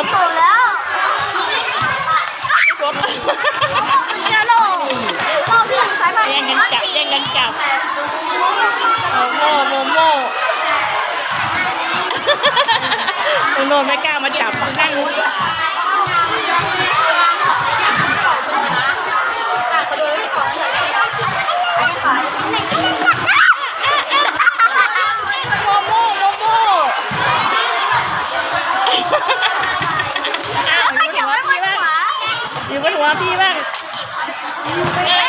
ผมโตแล้วผมเจอโลพ่อพี่สายพันธุ์แย่งกันจับแย่งกันจับโมโมโมโมโนนไม่กล้ามาจับนั่ง เอ้ยไอ้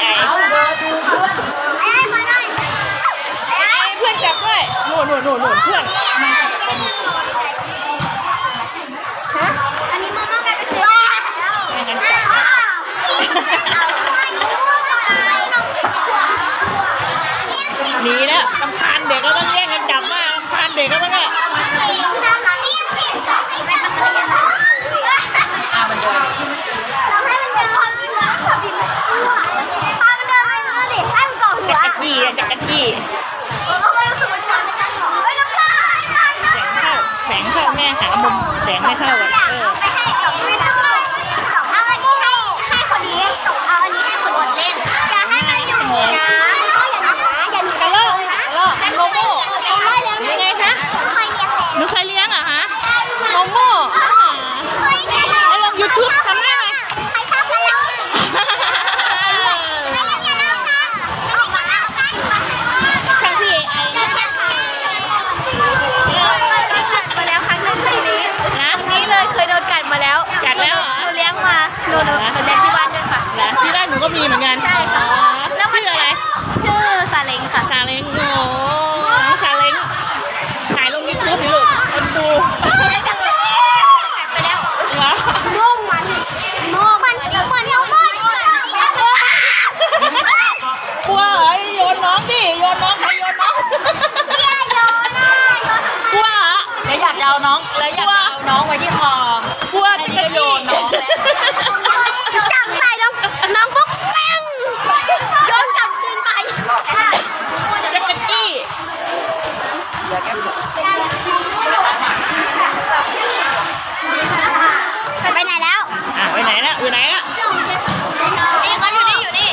ไอ้ไอ้มาได้ไอ้เพื่อนจับด้วยหนูหนูหนูหนูเพื่อนอันนี้มาม่ากลายเป็นเสือแล้วไม่งั้นจับหนีแล้วลำคาญเด็กก็ต้องแย่งกันจับมากลำคาญเด็กก็ต้องอะ มันเดินเราให้มันเดินมันเดินพามันเดินให้มันเดินดิให้มันเกาะหัวจักรจี้จักรจี้เขาไม่รู้สึกว่าจับไม่จับหรยน้ำลายมันแสงเข้าแสงเข้าแม่หามุมแสงไม่เข้าอะเออ ไปให้กับไม่ต้องเลยเอาอันนี้ให้ให้คนนี้เอาอันนี้ให้คนเล่นอย่าให้ใครดูนะอย่าอย่าหนู กระโลกกระโลกโมโม่ เอาไว้แล้ว ยังไงคะ เคยเลี้ยง หนูเคยเลี้ยงเหรอคะโมโม่ เคยเลี้ยง แล้วลงยูทูบทำได้ไหม ใครชอบกันแล้วไม่อยากจะเล่ากันไม่อยากจะเล่ากัน ช่างพี่ไอ มาแล้วครั้งหนึ่งทีนี้ นะ นี่เลยเคยโดนกัดมาแล้ว กัดแล้วเหรอ หนูเลี้ย งมาหนูหนูหนูเลี้ยงที่บ้านด้วยค่ะเหรอที่บ้านหนูก็มีเหมือนกัน ใช่ค่ะ ไปไหนแล้ว อะไปไหนละอยู่ไหนละนี่เขาอยู่นี่อยู่นี่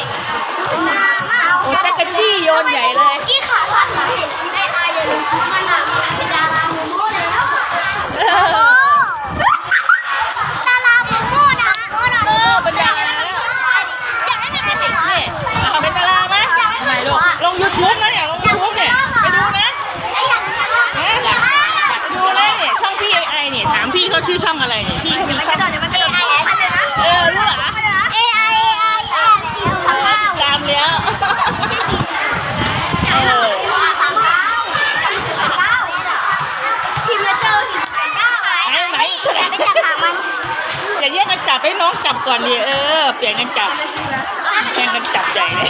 โอ้จักรจี้โยนใหญ่เลย กี้ขาสั้นนะเห็นไอ้อายอย่าลืมมันอะเป็นดาราโมโม่แล้ว เออ ดาราโมโม่นะโม่นะ เออเป็นดาราแล้ว อยากให้มันเป็น นี่เป็นดาราไหม ไหนลูก ลงยูทูบนะเนี่ยลงยูทูบเนี่ยไปดูนะ ไอ้อยากจะ นะไปดูนะเนี่ยช่องพี่ไอไอเนี่ยถาม พี่เขาชื่อช่องอะไรเนี่ยพี่เขามีช่องเดี๋ยวมันจะโดนไอ้ไอ้นะเออรู้เหรอไอไอไอสามเก้าตามแล้วไม่ใช่สี่สิบสามเก้าสามเก้าสามเก้าทีมละเจอสี่สิบเก้าไอ้ไอ้แกไปจับหางมันอย่าแย่งกันจับให้น้องจับก่อนดิเออเปลี่ยนกันจับแย่งกันจับใหญ่เลย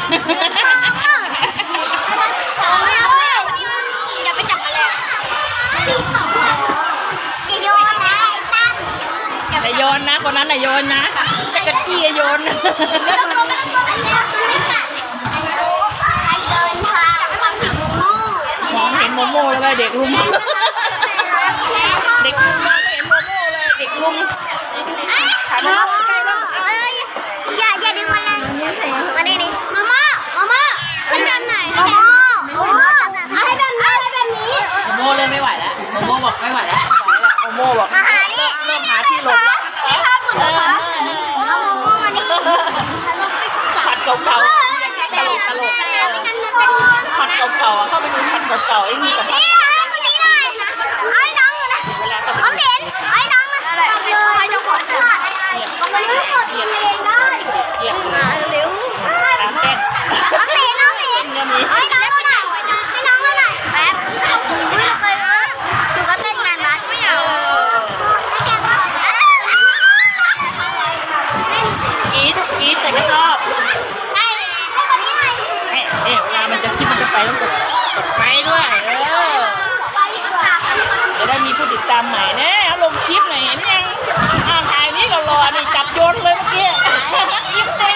โยนนะ คนนั้นน่ะโยนนะจักรจี้อย่าโยนไม่ต้องลงไม่ต้องลงแล้วไม่กัดไอ้เดินทางความผิดโง่มองเห็นโมโม่แล้วเลยเด็กลุมเด็กลุมมองไม่เห็นโมโม่เลยเด็กลุมถ่ายมาใกล้บ้างเอ้ยอย่าอย่าดึงมันเลยมาดิดิมาม่ามาม่าขึ้นแบบไหนมาม่ามาม่าเอาให้แบบนี้ให้แบบนี้โมโม่เลยไม่ไหวแล้วโมโม่บอกไม่ไหวแล้วโมโม่บอก ดูช็อตเก่าๆไอ้นี่กับนี่ให้คนนี้หน่อยไอ้น้องอยู่นะเวลาเขาออมสินไอ้น้องอะไรให้เจ้าของตลาดก็ไม่รู้กดเองได้เรียกเลยเร็วตามเต้นน้องหมีน้องหมีไอ้น้องหน่อยให้น้องหน่อยแป๊บอุ้ยเราเคยรู้หนูก็เต้นงานวัดไม่เอาแล้วแกก็กรี๊ดกรี๊ดแต่ก็ชอบใช่ให้คนนี้หน่อยเอ๊ะเอ๊ะเวลามันจะคิดมันจะไปต้องกด จำใหม่แน่ลงคลิปหน่อยเห็นยังอ่าถ่ายนี้ก็รอนี่จับโยนเลยเมื่อกี้ ยิ้มเลย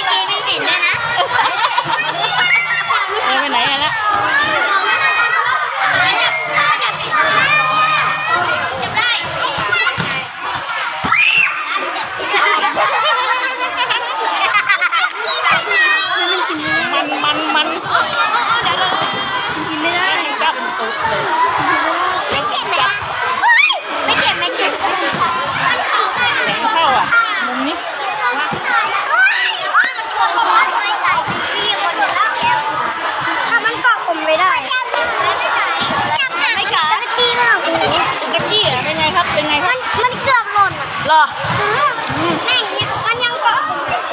แม่งเนี่ยมันยังเกาะ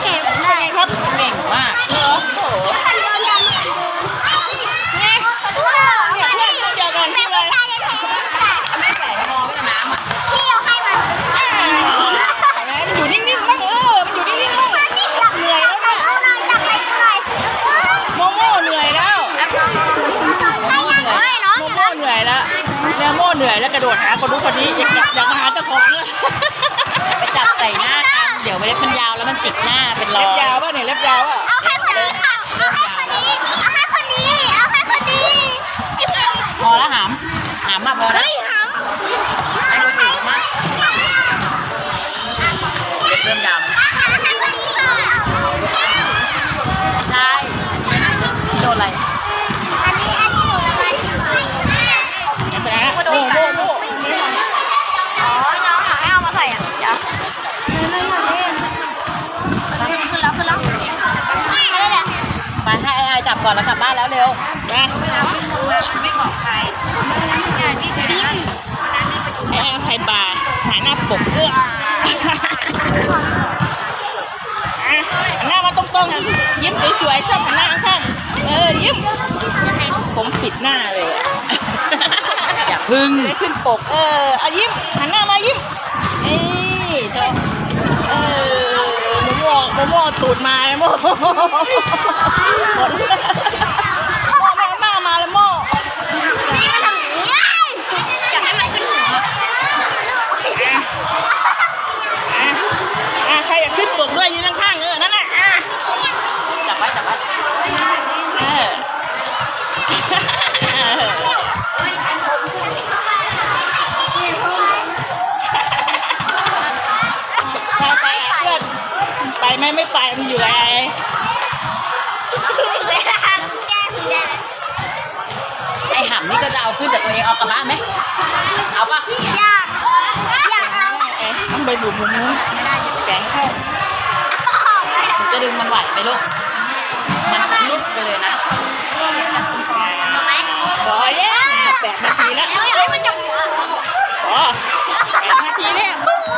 เก็บได้ครับเก่งมากเหรอโอ้โหคันเดียวยังไงเนี่ยเพื่อยวกันที่เลยแท้ไม่ใส่มองไปกับน้ำอะๆที่เอาให้มันมันอยู่นิ่งๆบ้างเออมันอยู่นิ่งๆบ้างเหนื่อยแล้วเนี่ยเอาหน่อยจับให้กูหน่อยโมโม่เหนื่อยแล้วใช่ยังเฮ้ยน้องโมโม่เหนื่อยแล้วเนี่ยโม่เหนื่อยแล้วกระโดดหาคนนู้คนนี้อยากอยากมาหาเจ้าของเลย ส่หน้ากันเดี๋ยวเล็บมันยาวแล้วมันจิกหน้าเป็นรอเล็บยยาวป่ะเนี่ยเล็บยาวป่ะเอาให้คนนี้ค่ะ เอาให้คนนี้ เอาให้คนนี้ เอาให้คนนี้ พอแล้วหามหามมาพอแล้ว เฮ้ย ลับบ้านแล้วเร็วนะไม่บอกใครดิ้นไอ้แอนใส่บาหายหน้าปกเอื้ออะหันหน้ามาตรงๆ ยิ้มสวยๆชอบหันหน้าข้างๆเออ ยิ้ม ผมปิดหน้าเลยอะอย่าพึ่งไม่ขึ้นปก เออเอายิ้ม หันหน้ามายิ้มเอ้ยชอบเออโมโม่โมโม่ตูดมาเลยโมหมด ไม่ไม่ไปมันอยู่ไอ้ไอ้หำนี่ก็จะเอาขึ้นแต่ตัวเองเอากลับบ้านไหมเอาปะอยากอยากต้องไปดูมุมนู้นแกงเข้าจะดึงมันไหวไหมลูกมันลุดไปเลยนะรออย้แปดนาทีแล้วอ๋อแปดนาทีแล้ว